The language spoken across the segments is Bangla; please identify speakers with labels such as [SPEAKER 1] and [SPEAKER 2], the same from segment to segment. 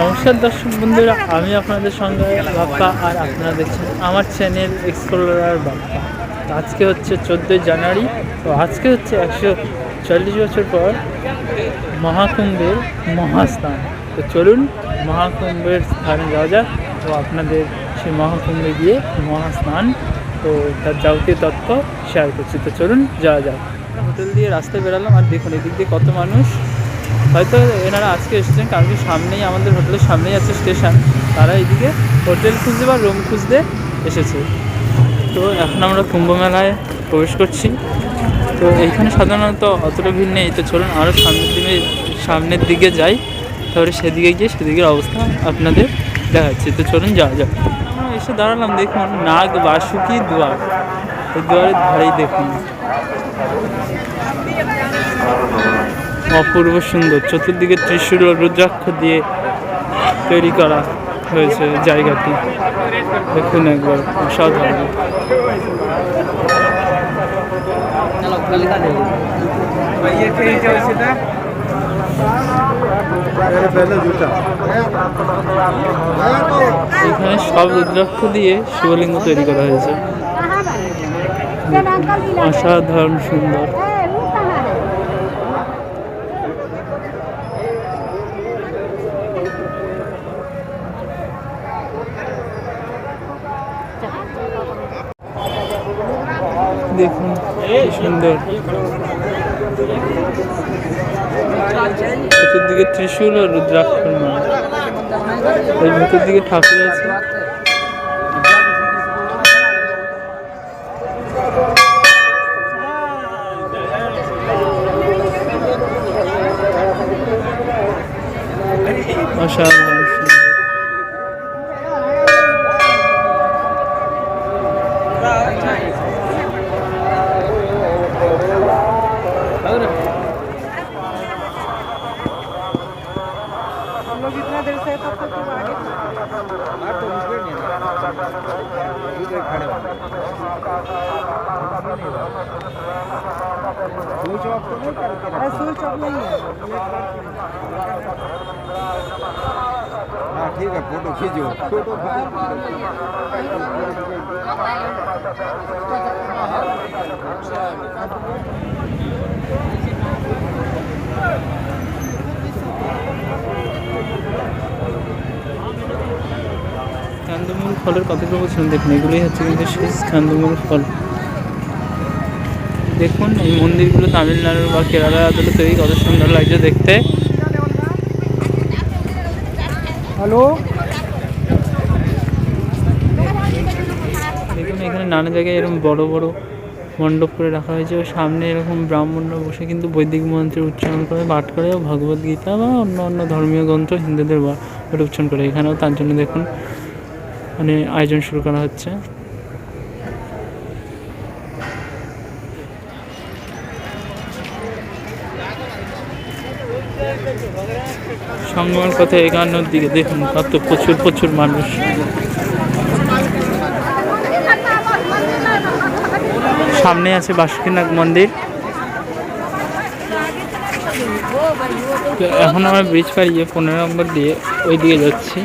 [SPEAKER 1] নমস্কার দর্শক বন্ধুরা, আমি আপনাদের সঙ্গে বাপ্পা আর আপনারা দেখছেন আমার চ্যানেল এক্সপ্লোরার বাপ্পা তো আজকে হচ্ছে চোদ্দোই জানুয়ারি, তো আজকে হচ্ছে একশো চল্লিশ বছর পর মহাকুম্ভের মহাস্নান তো চলুন মহাকুম্ভের স্থানে যাওয়া যাক, তো আপনাদের সেই মহাকুম্ভে গিয়ে মহাস্নান তো তার যাবতীয় তথ্য শেয়ার করছি। তো চলুন যাওয়া যাক। হোটেল দিয়ে রাস্তায় বেরালাম আর দেখুন, এদিক দিয়ে কত মানুষ। হয়তো এনারা আজকে এসেছেন, কারণ কি সামনেই আমাদের হোটেলের সামনেই আছে স্টেশন। তারা এদিকে হোটেল খুঁজতে বা রুম খুঁজতে এসেছে। তো এখন আমরা কুম্ভ মেলায় প্রবেশ করছি। তো এইখানে সাধারণত অতটা ভিড় নেই। তো চলুন আরও সামনের দিকে সামনের দিকে যাই। তারপরে সেদিকে গিয়ে সেদিকের অবস্থা আপনাদের দেখাচ্ছি। তো চলুন যাওয়া যাক। এসে দাঁড়ালাম, দেখুন, নাগ বাসুকি দুয়ার। এই দুয়ারের ধারেই দেখুন। অপূর্ব সুন্দর। চতুর্দিকে ত্রিশূল রুদ্রাক্ষ দিয়ে তৈরি করা হয়েছে জায়গাটি। দেখুন একবার, অসাধারণ। এখানে সব রুদ্রাক্ষ দিয়ে শিবলিঙ্গ তৈরি করা হয়েছে। অসাধারণ সুন্দর। দেখুন সুন্দর। চতুর্দিকে ত্রিশূল ও রুদ্রাক্ষর মালা। এর ভেতর দিকে ঠাকুর আছে। অসাধারণ
[SPEAKER 2] है
[SPEAKER 3] हाँ ठीक है फोटो खींचो फोटो
[SPEAKER 1] কান্দমূল ফলের কতগুলো বলছিলাম দেখুন এগুলোই হচ্ছে কিন্তু সেই কান্দমূল ফল দেখুন এই মন্দিরগুলো তামিলনাড়ু বা কেরালার আদলে তৈরি কত সুন্দর লাগছে দেখতে।
[SPEAKER 2] হ্যালো?
[SPEAKER 1] দেখুন এখানে নানা জায়গায় এরকম বড় বড় মণ্ডপ করে রাখা হয়েছে ও সামনে এরকম ব্রাহ্মণরা বসে কিন্তু বৈদিক মন্ত্র উচ্চারণ করে পাঠ করে ও ভগবদ গীতা বা অন্য অন্য ধর্মীয় গ্রন্থ হিন্দুদের উচ্চারণ করে। এখানেও তার জন্য দেখুন মানে আয়োজন শুরু করা হচ্ছে। সঙ্গমের পথে এগানোর দিকে দেখুন কত প্রচুর প্রচুর মানুষ। সামনে আছে বাসুকিনাথ মন্দির। এখন আমরা ব্রিজ পাড়িয়ে পনেরো নম্বর দিয়ে ওই দিকে যাচ্ছি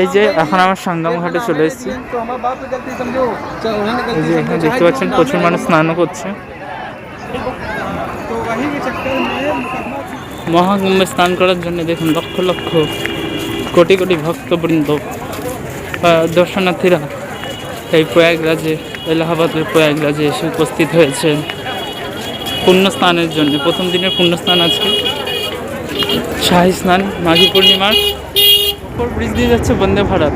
[SPEAKER 1] এই যে এখন আমার সঙ্গম ঘাটে চলে এসেছি। যে এখানে দেখতে পাচ্ছেন প্রচুর মানুষ স্নান করছে। মহাকুম্ভে স্নান করার জন্য দেখুন লক্ষ লক্ষ কোটি কোটি ভক্তবৃন্দ দর্শনার্থীরা এই প্রয়াগরাজে, এলাহাবাদের প্রয়াগরাজে এসে উপস্থিত হয়েছে পুণ্য স্নানের জন্য, প্রথম দিনের পুণ্য স্নান আজকে। শাহী স্নান, মাঘী পূর্ণিমার। ব্রিজ দিয়ে যাচ্ছে বন্দে ভারত।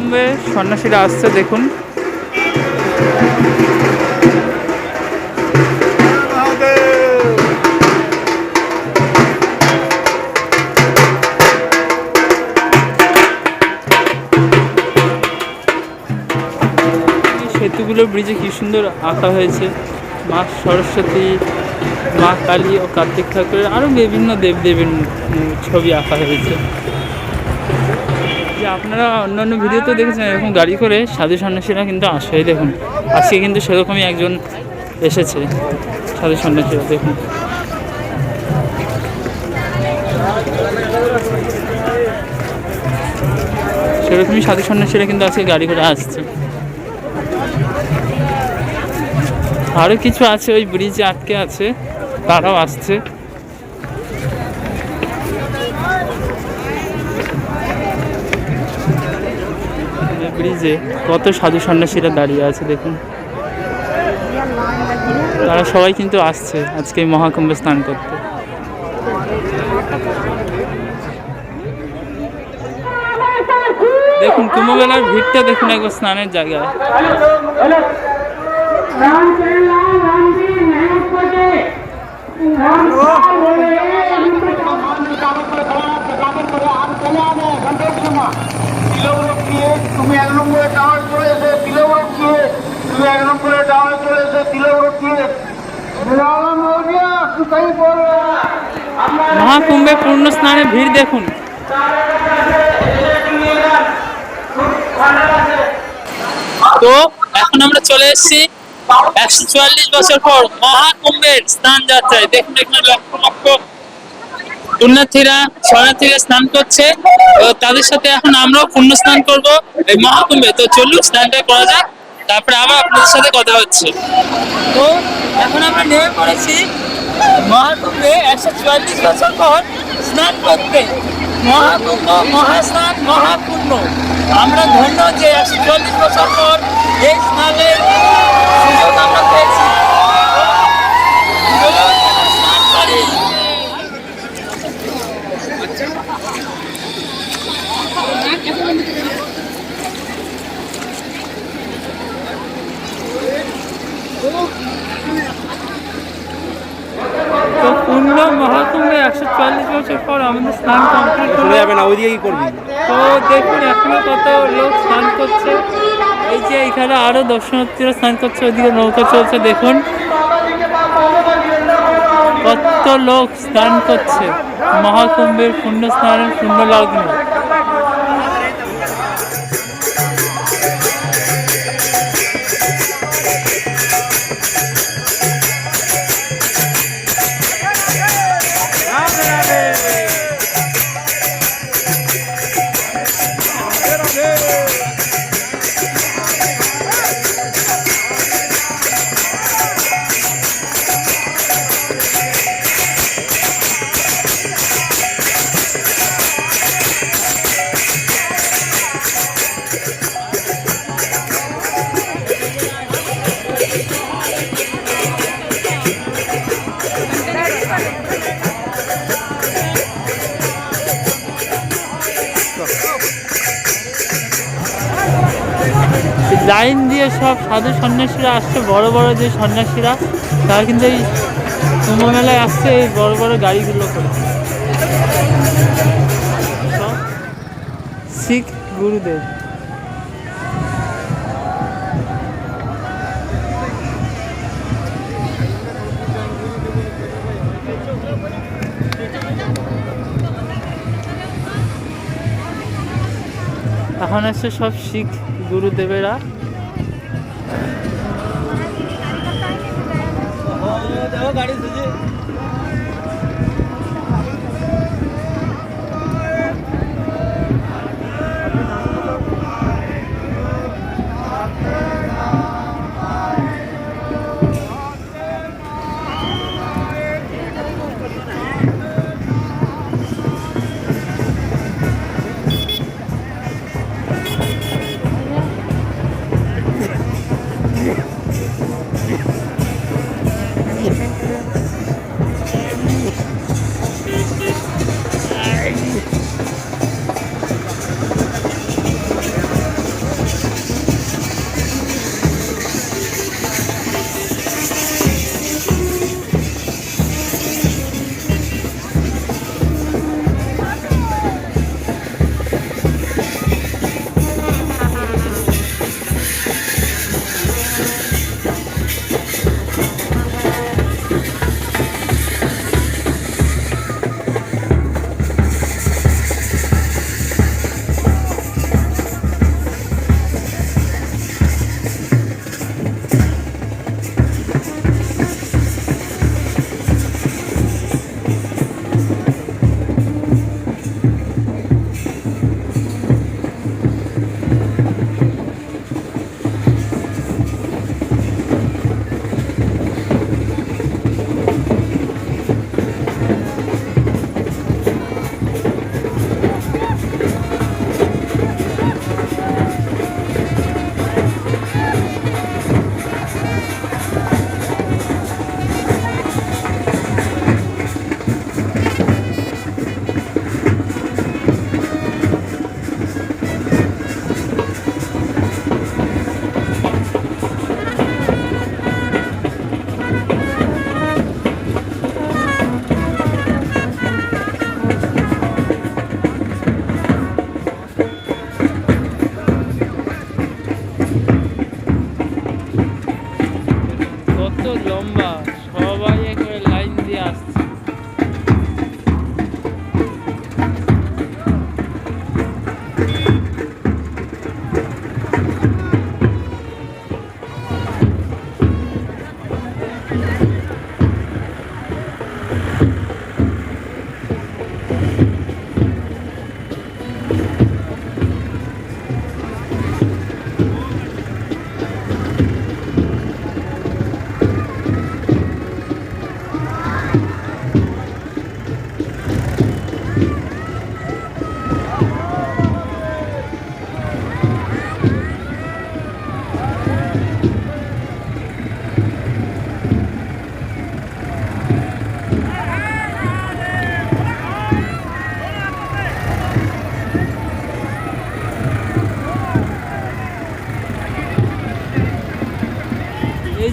[SPEAKER 1] কুম্ভে সন্ন্যাসীরা আসছে দেখুন সেতুগুলো ব্রিজে কি সুন্দর আঁকা হয়েছে মা সরস্বতী মা কালী ও কার্তিক ঠাকুরের আরও বিভিন্ন দেবদেবীর ছবি আঁকা হয়েছে আপনারা অন্যান্য ভিডিওতে দেখেছেন, এরকম গাড়ি করে সাধু সন্ন্যাসীরা কিন্তু আসে দেখুন। আজকে কিন্তু সেরকমই একজন এসেছে সাধু সন্ন্যাসীরা, দেখুন। সেরকমই সাধু সন্ন্যাসীরা কিন্তু আজকে গাড়ি করে আসছে। আরও কিছু আছে, ওই ব্রিজে আটকে আছে, তারাও আসছে। ব্রিজে কত সাধু সন্ন্যাসীরা দাঁড়িয়ে আছে, দেখুন। তারা সবাই কিন্তু আসছে আজকে মহাকুম্ভে স্নান করতে। দেখুন, কুম্ভমেলার ভিড়টা দেখুন একবার স্নানের জায়গায়।
[SPEAKER 4] তুমি এক নম্বরে টাওয়ার চলে এসে তিলৌড় দিয়ে তুমি এক নম্বরে টাওয়ার চলে এসে তিলৌড় দিয়ে
[SPEAKER 1] মহাকুম্ভে পূর্ণ স্নানে ভিড় দেখুন। তো এখন আমরা চলে এসেছি একশো চুয়াল্লিশ বছর পর মহাকুম্ভের স্নান যাত্রায় দেখুন এখানে লক্ষ লক্ষ পুণ্যার্থীরা, শরণার্থীরা স্নান করছে। তাদের সাথে এখন আমরাও পুণ্য স্নান এই মহাকুম্ভে। তো স্নানটা করা যাক, তারপরে আবার আপনাদের সাথে কথা হচ্ছে। তো এখন আমরা নেমে পড়েছি মহাকুম্ভে একশো চুয়াল্লিশ বছর পর স্নান করতে। মহাকুম্ভ, মহাস্নান মহাপুণ্য আমরা ধন্য যে একশো চুয়াল্লিশ বছর পর এই সুযোগ আমরা পেয়েছি। করি একশো চুয়াল্লিশ বছর পর আমাদের স্নান কমপ্লিট
[SPEAKER 3] চলে যাবে না ওইদিকে কি করবি।
[SPEAKER 1] তো দেখুন এখনও কত লোক স্নান করছে। এই যে এখানে আরও দর্শনার্থীরা স্নান করছে, ওইদিকে নৌকা চলছে, দেখুন। কত লোক স্নান করছে। মহাকুম্ভের পুণ্য স্নানের পুণ্য লগ্ন লাইন দিয়ে সব সাধু সন্ন্যাসীরা আসছে, বড় বড় যে সন্ন্যাসীরা, তারা কিন্তু এই কুম্ভ মেলায় আসছে এই বড় বড় গাড়িগুলো করে। শিখ গুরুদেব। এখন আসছে সব শিখ গুরুদেবেরা।
[SPEAKER 3] এত লম্বা সবাই এক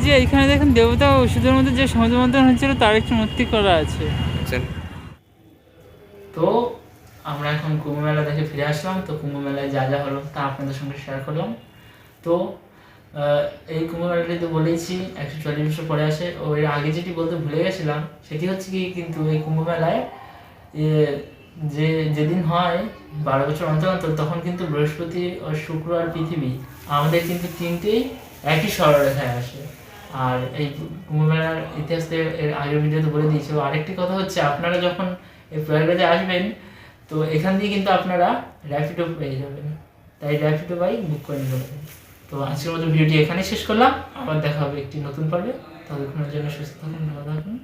[SPEAKER 1] যে এখানে দেখেন দেবতা ওষুধের মধ্যে যে সমাজ মন্থন হচ্ছিল তার একটি মূর্তি করা আছে। তো আমরা এখন কুম্ভ মেলা দেখে ফিরে আসলাম। তো কুম্ভ মেলায় যা যা হলো তা আপনাদের সঙ্গে শেয়ার করলাম। তো আহ, এই কুম্ভ মেলাটি তো বলেইছি একশো চল্লিশ বছর পরে আসে। ও এর আগে যেটি বলতে ভুলে গেছিলাম সেটি হচ্ছে কি কিন্তু এই কুম্ভ মেলায় যে যেদিন হয় বারো বছর অন্তর অন্তর তখন কিন্তু বৃহস্পতি ও শুক্র আর পৃথিবী আমাদের কিন্তু তিনটেই একই সরলরেখায় আসে। আর এই কুম্ভ মেলার ইতিহাসে আগের ভিডিওতে বলে দিয়েছি। আরেকটি কথা হচ্ছে, আপনারা যখন এই প্রয়াগরাজে আসবেন, তো এখান দিয়ে কিন্তু আপনারা র্যাপিডো পেয়ে যাবেন। তাই র্যাপিডো বাইক বুক করে নিতে পারেন তো আজকের মতো ভিডিওটি এখানেই শেষ করলাম। আবার দেখা হবে একটি নতুন পর্বে। ততক্ষণের জন্য সুস্থ থাকুন, ভালো থাকুন।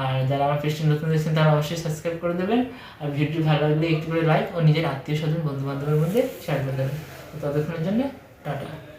[SPEAKER 1] আর যারা আমার পেজটি নতুন দেখছেন, তারা অবশ্যই সাবস্ক্রাইব করে দেবেন। আর ভিডিওটি ভালো লাগলে একটু করে লাইক ও নিজের আত্মীয় স্বজন বন্ধু বান্ধবের মধ্যে শেয়ার করে দেবেন। তো ততক্ষণের জন্য, টাটা।